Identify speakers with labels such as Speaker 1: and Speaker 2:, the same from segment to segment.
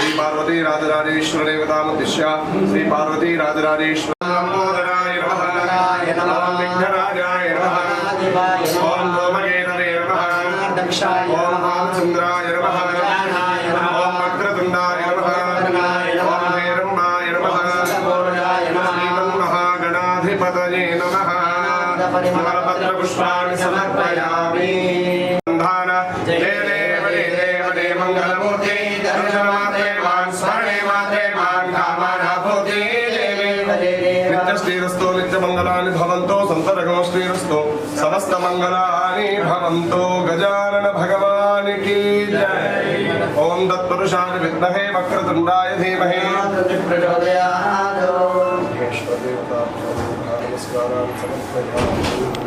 Speaker 1: श्री पार्वती राजराजेश्वर देवतामुद्दिश्य श्री पार्वती राजराजेश्वर श्रीमन्महागणाधिपतये नमः फलपत्रपुष्पाणि समर्पयामि बन्धान जय देव जय देव जय मङ्गलमूर्ते दर्शनमात्रे मान् स्मरणे मात्रे मान् कामानाभूते नित्यश्रीरस्तो नित्यमङ्गलानि भवन्तो सन्तरगो श्रीरस्तो समस्तमङ्गलानि भवन्तो गजानन भगवान् की जय ॐ तत्पुरुषाय विद्महे वक्रतुण्डाय धीमहि नमस्कारान् समर्पयामि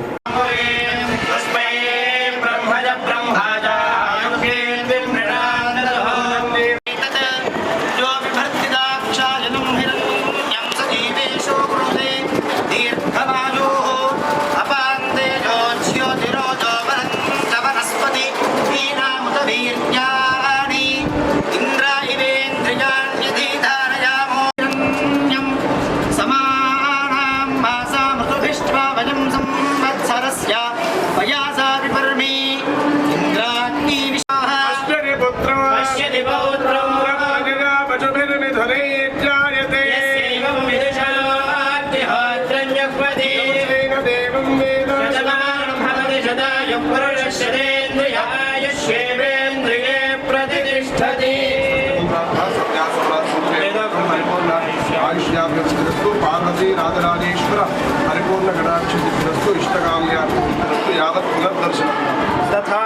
Speaker 2: ఆయుష్యాభ్యస్తు
Speaker 1: పార్వతీ రాధరాజేశ్వర హరిపూర్ణ కటాక్ష ఇష్టకామ్యాస్తు యావత్ పునర్దర్శనం
Speaker 2: తథా